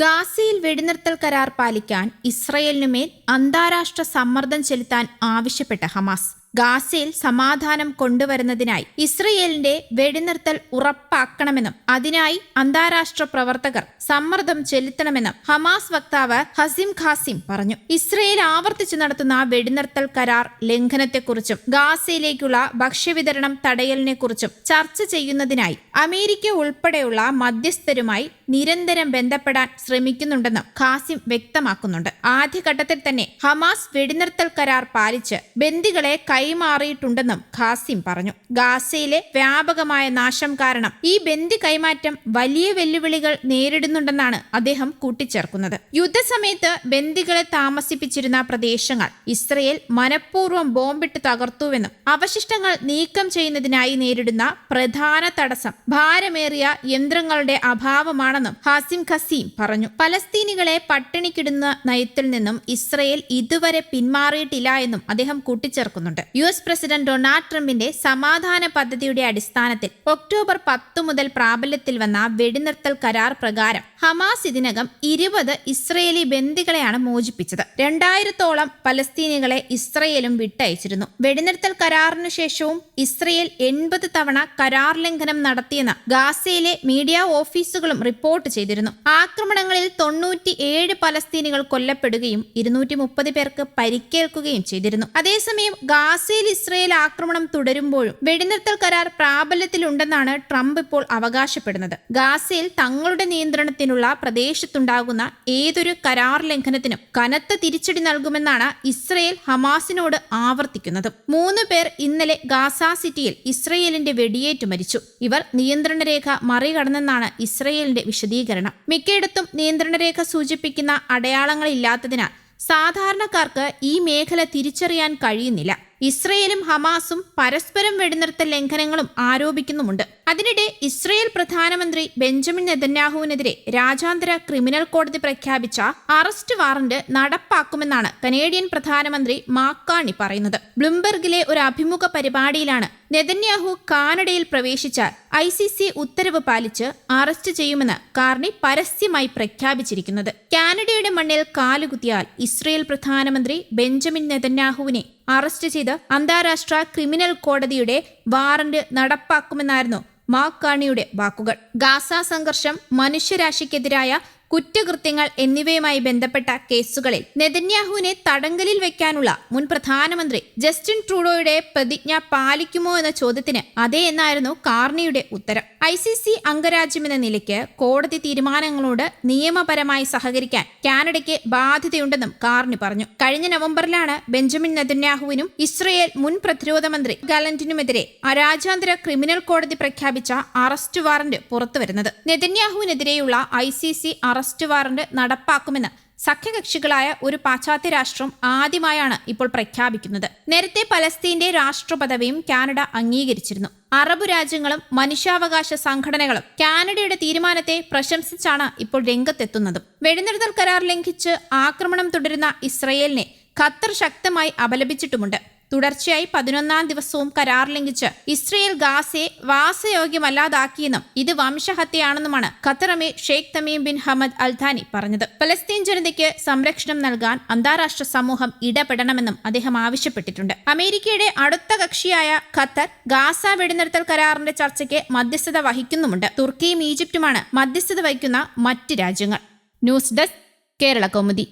ഗാസയിൽ വെടിനിർത്തൽ കരാർ പാലിക്കാൻ ഇസ്രയേലിനുമേൽ അന്താരാഷ്ട്ര സമ്മർദ്ദം ചെലുത്താൻ ആവശ്യപ്പെട്ട ഹമാസ്. ഗാസയിൽ സമാധാനം കൊണ്ടുവരുന്നതിനായി ഇസ്രയേലിന്റെ വെടിനിർത്തൽ ഉറപ്പാക്കണമെന്നും അതിനായി അന്താരാഷ്ട്ര പ്രവർത്തകർ സമ്മർദ്ദം ചെലുത്തണമെന്നും ഹമാസ് വക്താവ് ഹസിം ഖാസിം പറഞ്ഞു. ഇസ്രയേൽ ആവർത്തിച്ചു നടത്തുന്ന വെടിനിർത്തൽ കരാർ ലംഘനത്തെക്കുറിച്ചും ഗാസയിലേക്കുള്ള ഭക്ഷ്യവിതരണം തടയലിനെക്കുറിച്ചും ചർച്ച ചെയ്യുന്നതിനായി അമേരിക്ക ഉൾപ്പെടെയുള്ള മധ്യസ്ഥരുമായി നിരന്തരം ബന്ധപ്പെടാൻ ശ്രമിക്കുന്നുണ്ടെന്നും ഖാസിം വ്യക്തമാക്കുന്നുണ്ട്. ആദ്യഘട്ടത്തിൽ തന്നെ ഹമാസ് വെടിനിർത്തൽ കരാർ പാലിച്ച് ബന്ദികളെ കൈമാറിയിട്ടുണ്ടെന്നും ഖാസിം പറഞ്ഞു. ഗാസയിലെ വ്യാപകമായ നാശം കാരണം ഈ ബന്ദി കൈമാറ്റം വലിയ വെല്ലുവിളികൾ നേരിടുന്നുണ്ടെന്നാണ് അദ്ദേഹം കൂട്ടിച്ചേർക്കുന്നത്. യുദ്ധസമയത്ത് ബന്ദികളെ താമസിപ്പിച്ചിരുന്ന പ്രദേശങ്ങൾ ഇസ്രയേൽ മനഃപൂർവം ബോംബിട്ട് തകർത്തുവെന്നും അവശിഷ്ടങ്ങൾ നീക്കം ചെയ്യുന്നതിനായി നേരിടുന്ന പ്രധാന തടസ്സം ഭാരമേറിയ യന്ത്രങ്ങളുടെ അഭാവമാണെന്നും ഹാസിം ഖസീം പറഞ്ഞു. പലസ്തീനികളെ പട്ടിണിക്കിടുന്ന നയത്തിൽ നിന്നും ഇസ്രയേൽ ഇതുവരെ പിന്മാറിയിട്ടില്ല എന്നും അദ്ദേഹം കൂട്ടിച്ചേർക്കുന്നുണ്ട്. യു എസ് പ്രസിഡന്റ് ഡൊണാൾഡ് ട്രംപിന്റെ സമാധാന പദ്ധതിയുടെ അടിസ്ഥാനത്തിൽ ഒക്ടോബർ പത്ത് മുതൽ പ്രാബല്യത്തിൽ വന്ന വെടിനിർത്തൽ കരാർ പ്രകാരം ഹമാസ് ഇതിനകം ഇരുപത് ഇസ്രയേലി ബന്ദികളെയാണ് മോചിപ്പിച്ചത്. രണ്ടായിരത്തോളം പലസ്തീനികളെ ഇസ്രയേലും വിട്ടയച്ചിരുന്നു. വെടിനിർത്തൽ കരാറിനു ശേഷവും ഇസ്രയേൽ എൺപത് തവണ കരാർ ലംഘനം നടത്തിയെന്ന് ഗാസയിലെ മീഡിയ ഓഫീസുകളും റിപ്പോർട്ട് ചെയ്തിരുന്നു. ആക്രമണങ്ങളിൽ തൊണ്ണൂറ്റി ഏഴ് പലസ്തീനികൾ കൊല്ലപ്പെടുകയും ഇരുന്നൂറ്റി മുപ്പത് പേർക്ക് പരിക്കേൽക്കുകയും ചെയ്തിരുന്നു. അതേസമയം ഗാസയിൽ ഇസ്രയേൽ ആക്രമണം തുടരുമ്പോഴും വെടിനിർത്തൽ കരാർ പ്രാബല്യത്തിലുണ്ടെന്നാണ് ട്രംപ് ഇപ്പോൾ അവകാശപ്പെടുന്നത്. ഗാസയിൽ തങ്ങളുടെ നിയന്ത്രണത്തിനുള്ള പ്രദേശത്തുണ്ടാകുന്ന ഏതൊരു കരാർ ലംഘനത്തിനും കനത്ത തിരിച്ചടി നൽകുമെന്നാണ് ഇസ്രയേൽ ഹമാസിനോട് ആവർത്തിക്കുന്നത്. മൂന്ന് പേർ ഇന്നലെ ഗാസ സിറ്റിയിൽ ഇസ്രയേലിന്റെ വെടിയേറ്റ് മരിച്ചു. ഇവർ നിയന്ത്രണരേഖ മറികടന്നെന്നാണ് ഇസ്രയേലിന്റെ വിശദീകരണം. മിക്കയിടത്തും നിയന്ത്രണരേഖ സൂചിപ്പിക്കുന്ന അടയാളങ്ങളില്ലാത്തതിനാൽ സാധാരണക്കാർക്ക് ഈ മേഖല തിരിച്ചറിയാൻ കഴിയുന്നില്ല. ഇസ്രയേലും ഹമാസും പരസ്പരം വെടിനിർത്തൽ ലംഘനങ്ങളും ആരോപിക്കുന്നുമുണ്ട്. അതിനിടെ ഇസ്രയേൽ പ്രധാനമന്ത്രി ബെഞ്ചമിൻ നെതന്യാഹുവിനെതിരെ രാജ്യാന്തര ക്രിമിനൽ കോടതി പ്രഖ്യാപിച്ച അറസ്റ്റ് വാറന്റ് നടപ്പാക്കുമെന്നാണ് കനേഡിയൻ പ്രധാനമന്ത്രി മാക്കാണി പറയുന്നത്. ബ്ലൂംബെർഗിലെ ഒരു അഭിമുഖ പരിപാടിയിലാണ് നെതന്യാഹു കാനഡയിൽ പ്രവേശിച്ചാൽ ഐ സി സി ഉത്തരവ് പാലിച്ച് അറസ്റ്റ് ചെയ്യുമെന്ന് കാർണി പരസ്യമായി പ്രഖ്യാപിച്ചിരിക്കുന്നത്. കാനഡയുടെ മണ്ണിൽ കാലുകുത്തിയാൽ ഇസ്രയേൽ പ്രധാനമന്ത്രി ബെഞ്ചമിൻ നെതന്യാഹുവിനെ അറസ്റ്റ് ചെയ്ത് അന്താരാഷ്ട്ര ക്രിമിനൽ കോടതിയുടെ വാറന്റ് നടപ്പാക്കുമെന്നായിരുന്നു മാക്കാണിയുടെ വാക്കുകൾ. ഗാസ സംഘർഷം മനുഷ്യരാശിക്കെതിരായ കുറ്റകൃത്യങ്ങൾ എന്നിവയുമായി ബന്ധപ്പെട്ട കേസുകളിൽ നെതന്യാഹുവിനെ തടങ്കലിൽ വെക്കാനുള്ള മുൻ പ്രധാനമന്ത്രി ജസ്റ്റിൻ ട്രൂഡോയുടെ പ്രതിജ്ഞ പാലിക്കുമോ എന്ന ചോദ്യത്തിന് അതേ എന്നായിരുന്നു കാർണിയുടെ ഉത്തരം. ഐ സി സി അംഗരാജ്യമെന്ന നിലയ്ക്ക് കോടതി തീരുമാനങ്ങളോട് നിയമപരമായി സഹകരിക്കാൻ കാനഡയ്ക്ക് ബാധ്യതയുണ്ടെന്നും കാർണി പറഞ്ഞു. കഴിഞ്ഞ നവംബറിലാണ് ബെഞ്ചമിൻ നെതന്യാഹുവിനും ഇസ്രയേൽ മുൻ പ്രതിരോധ മന്ത്രി ഗലന്റിനുമെതിരെ രാജ്യാന്തര ക്രിമിനൽ കോടതി പ്രഖ്യാപിച്ച അറസ്റ്റ് വാറന്റ് പുറത്തുവരുന്നത്. നെതന്യാഹുവിനെതിരെയുള്ള I C C arrest warrant നടപ്പാക്കുമെന്ന് സഖ്യകക്ഷികളായ ഒരു പാശ്ചാത്യ രാഷ്ട്രം ആദ്യമായാണ് ഇപ്പോൾ പ്രഖ്യാപിക്കുന്നത്. നേരത്തെ പലസ്തീന്റെ രാഷ്ട്രപദവിയും കാനഡ അംഗീകരിച്ചിരുന്നു. അറബ് രാജ്യങ്ങളും മനുഷ്യാവകാശ സംഘടനകളും കാനഡയുടെ തീരുമാനത്തെ പ്രശംസിച്ചാണ് ഇപ്പോൾ രംഗത്തെത്തുന്നതും. വെടിനിർത്തൽ കരാർ ലംഘിച്ച് ആക്രമണം തുടരുന്ന ഇസ്രയേലിനെ ഖത്തർ ശക്തമായി അപലപിച്ചിട്ടുമുണ്ട്. തുടർച്ചയായി പതിനൊന്നാം ദിവസവും കരാർ ലംഘിച്ച് ഇസ്രയേൽ ഗാസയെ വാസയോഗ്യമല്ലാതാക്കിയെന്നും ഇത് വംശഹത്യയാണെന്നുമാണ് ഖത്തർ അമീർ Sheikh Tamim bin Hamad Al Thani പറഞ്ഞത്. ഫലസ്തീൻ ജനതയ്ക്ക് സംരക്ഷണം നൽകാൻ അന്താരാഷ്ട്ര സമൂഹം ഇടപെടണമെന്നും അദ്ദേഹം ആവശ്യപ്പെട്ടിട്ടുണ്ട്. അമേരിക്കയുടെ അടുത്ത കക്ഷിയായ ഖത്തർ ഗാസ വെടിനിർത്തൽ കരാറിന്റെ ചർച്ചയ്ക്ക് മധ്യസ്ഥത വഹിക്കുന്നുമുണ്ട്. തുർക്കിയും ഈജിപ്തുമാണ് മധ്യസ്ഥത വഹിക്കുന്ന മറ്റ് രാജ്യങ്ങൾ. News desk Kerala Kaumudi.